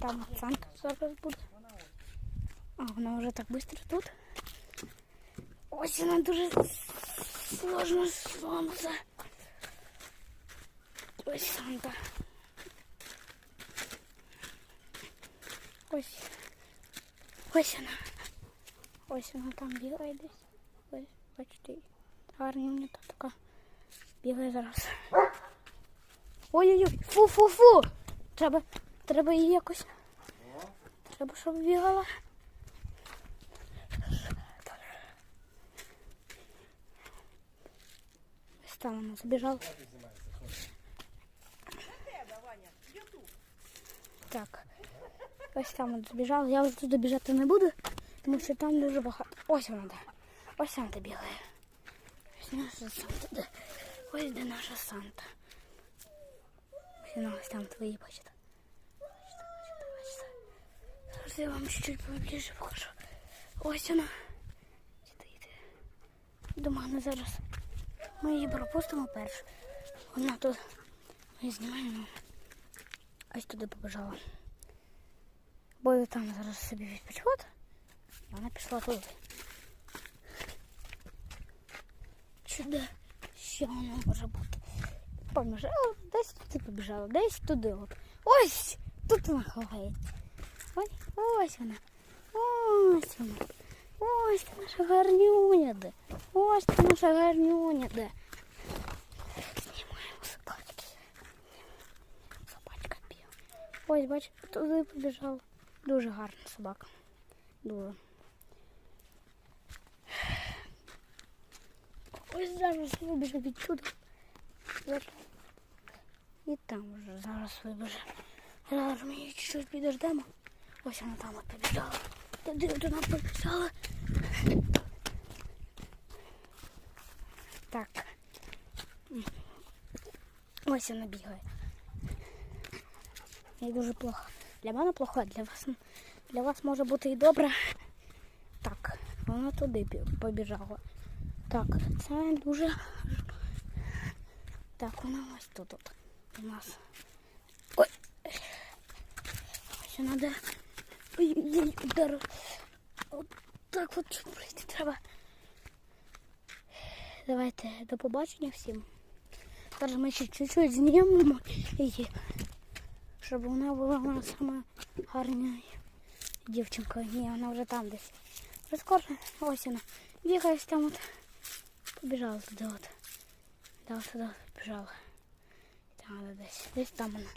Там от Санта зараз буде. А, вона вже так швидко тут. Ось вона дуже сложно сонце. Ось Санта. Ось. Ось вона. Ось вона там бігає десь. Ось, бачите. Гарнюнька така. Бігає зараз. Ой-ой-ой, фу-фу-фу. Треба, треба її якось. Треба, щоб бігала. Ось там вона забіжала. Так. Ось там от забіжала. Я вже туди біжати не буду, тому що там дуже багато. Ось вона де. Ось Санта бігає. Ось наша Санта. Де? Ось де наша Санта. Ось вона ось там твої бачите. Бачите, бачите, бачите. Зараз я вам чуть-чуть поближе покажу. Ось вона. До мене зараз. Ми її пропустимо першу. Вона тут. Ми знімаємо. Ось туди побежала. Буде там зараз собі відпочивати. Вона пішла туди. Чудо, що вона може бути? Побіжала, десь туди побіжала, десь туди. Ось! Тут вона ховається. Ось, ось вона. Ось вона. Ось та наша гарнюня де. Ось та наша гарнюня де. Знімаємо собачки. Собачка бігає. Ось, бач, туди побіжала. Дуже гарна собака. Дуже. Ось зараз вибіже відсюди. От. І там вже зараз вибіже. Зараз ми її чуть-чуть підождемо. Ось вона там от побіжала. Туди от вона побіжала. Так. Ось вона бігає. І дуже плохо. Для мене плохо, а для вас, для вас може бути і добре. Так, вона туди бі- побіжала. Так, це дуже. Так, вона ось тут от у нас. Ой. Ось вона де. Ой-ой-ой, так от пройти треба. Давайте до побачення всім. Зараз ми ще чуть-чуть знімемо її, щоб вона була у нас сама гарна дівчинка. Ні, вона вже там десь. Вже ось вона. Бігає там от. Побіжала туди от. Да, туди побіжала. Там вона десь. Десь там вона.